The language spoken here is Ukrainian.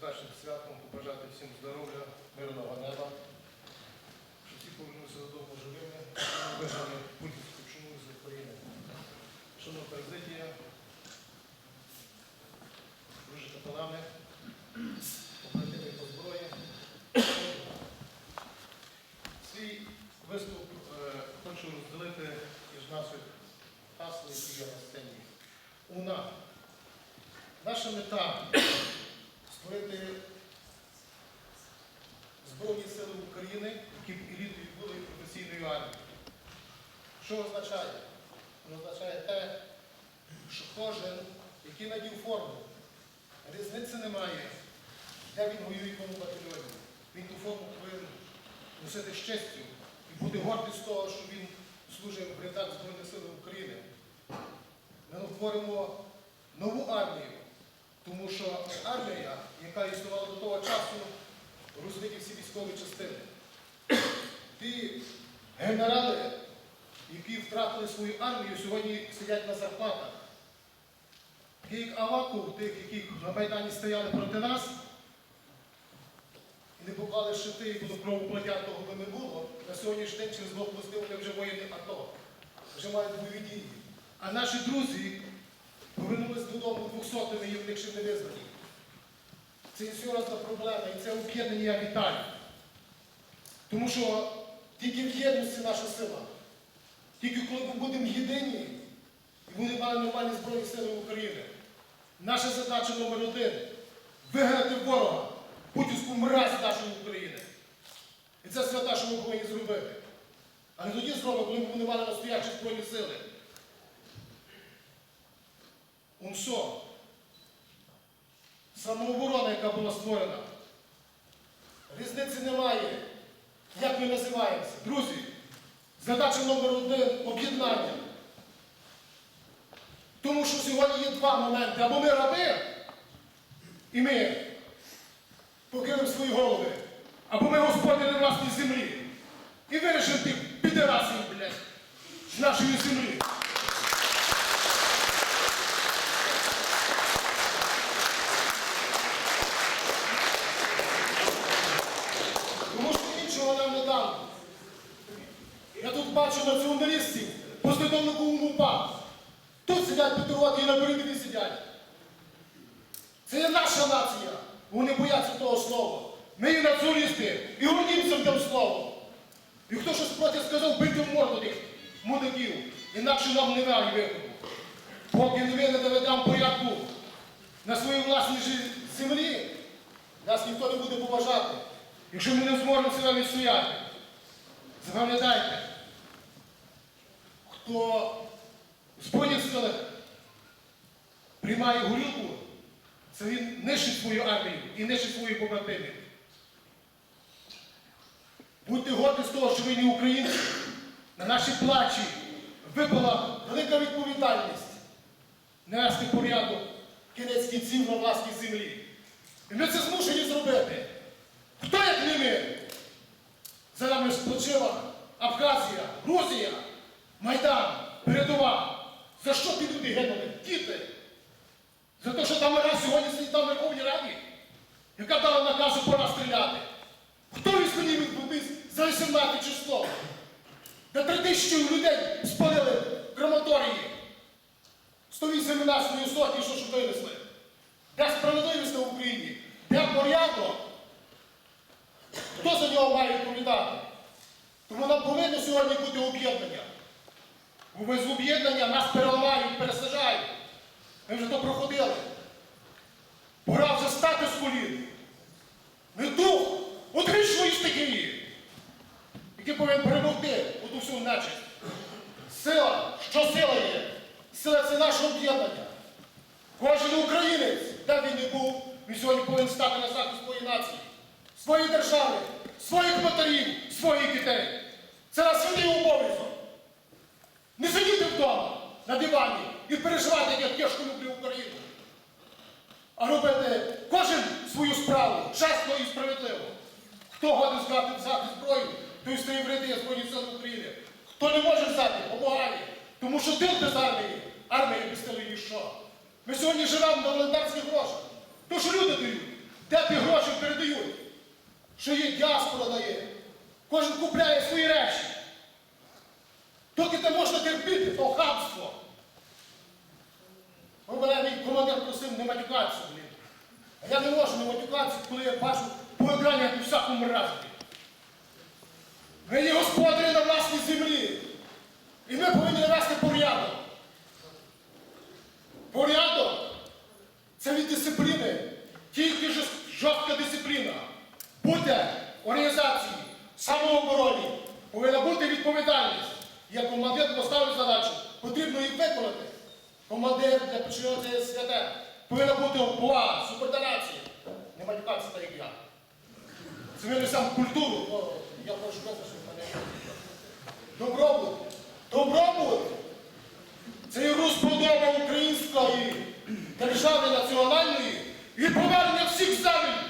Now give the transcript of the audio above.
передсвячним святом побажати всім здоров'я, мирного неба, щоб всі повернулися додому живими, вигнали путінську чуму з України. Шановна президія, дружі капелани, побратими по зброї. Свій виступ е, хочу розділити із наших гасл, які є на сцені. УНА. Наша мета створити Збройні Сили України, які елітою були і професійною армією. Що означає? Означає те, що кожен, який надів форму, різниці немає, де він воює в якому батальйоні. Він ту форму повинен носити з і бути гордий з того, що він служив в рядах Збройних сил України. Ми творимо нову армію, тому що армія, яка існувала до того часу, розбиті всі військові частини. Генерали, які втратили свою армію, сьогодні сидять на зарплатах. Як Аваков, тих, які на Майдані стояли проти нас, і не поклали щити, і було кровоплаття того би не було, на сьогоднішній день через Бог вони вже воїни АТО, вже мають бойові дії. А наші друзі повернулись додому двохсотими і в них ще не визнані. Це є серйозна проблема, і це об'єднання я вітаю. Тому що тільки в єдності наша сила. Тільки коли ми будемо єдині і будемо мати нормальні Збройні Сили України. Наша задача номер один вигнати ворога, путінську мразь нашої України. І це свята, що ми повинні зробити. А не тоді зробимо, коли ми будемо мати настоящі Збройні сили. УНСО. Самооборона, яка була створена. Різниці немає. Як ми називаємося? Друзі, задача номер один об'єднання. Тому що сьогодні є два моменти. Або ми раби, і ми покинемо свої голови, або ми господи на власній землі. І вирішимо тих підерасів, блядь, з нашої землі. Тому що іншого нам не дам. Я тут бачу націоналістів, послідовнику УНУПА. Тут сидять патріоти і на передовій сидять. Це є наша нація. Вони бояться того слова. Ми є націоналісти і гордімося тим словом. І хто щось проти сказав, бити в морду тих мудаків. Інакше нам не немає виходу. Поки ми не доведемо порядку на своїй власній землі, нас ніхто не буде поважати. Якщо ми не зможемо себе відстояти, запам'ятайте, хто Збройних силах приймає горілку, це він нищить свою армію і нищить своїх побратимів. Будьте горді з того, що ви не українці. На наші плачі випала велика відповідальність нести порядок кінець кінців на власній землі. І ми це змушені зробити. Хто як не ми? За нами спочила Абхазія, Грузія, Майдан, передова. За що ті люди гинули? Діти. За те, що там вона сьогодні сидить там Верховній Раді, яка дала наказу пора стріляти. Хто відстрілив відбувся за 18 число? Де три тисячі людей спалили в крематорії. 118 сотні, що ж винесли. Де справедливість на Україні? Де порядок? Хто за нього має відповідати? Тому нам повинно сьогодні бути об'єднання. Бо без об'єднання нас переламають, пересажають. Ми вже то проходили. Пора вже стати з колін. Ми дух отрічної стихії, який повинен перемогти оту всю нечисть. Сила, що сила є? Сила це наше об'єднання. Кожен українець, де він не був, він сьогодні повинен стати на захист своєї нації, своєї держави, своїх матерів, своїх дітей. Це наш святий обов'язок. На дивані і переживати, як я тяжко люблю Україну. А робити кожен свою справу чесно і справедливо. Хто годен взяти, взяти зброю, той стоїть в ряди Збройних сил України. Хто не може взяти, допомагає. Тому що тил без армії, армія без тилу ніщо. Ми сьогодні живемо на волонтерських грошах. То що люди дають. Де ті гроші передають? Що є діаспора дає. Кожен купляє свої речі. Доки ти можна терпіти, то хамство. Ви мене мій командир просив не матюкатися, блін. А я не можу не матюкатися, коли я бачу по екрані як у всякому разі. Ми є господарі на власній землі. І ми повинні навести. Порядок це від дисципліни. Тільки жорст- жорстка дисципліна. Буде організації, самообороні, повинна бути Як командир поставив задачу, потрібно їх виконати. Командир для починання це святе. Повинна бути повага, субординація. Не матюкатися так, як я. Змінюю сам культуру, то я прошу вислухати мене. Добробут. Добробут. Це є розбудова української держави національної і повернення всіх земель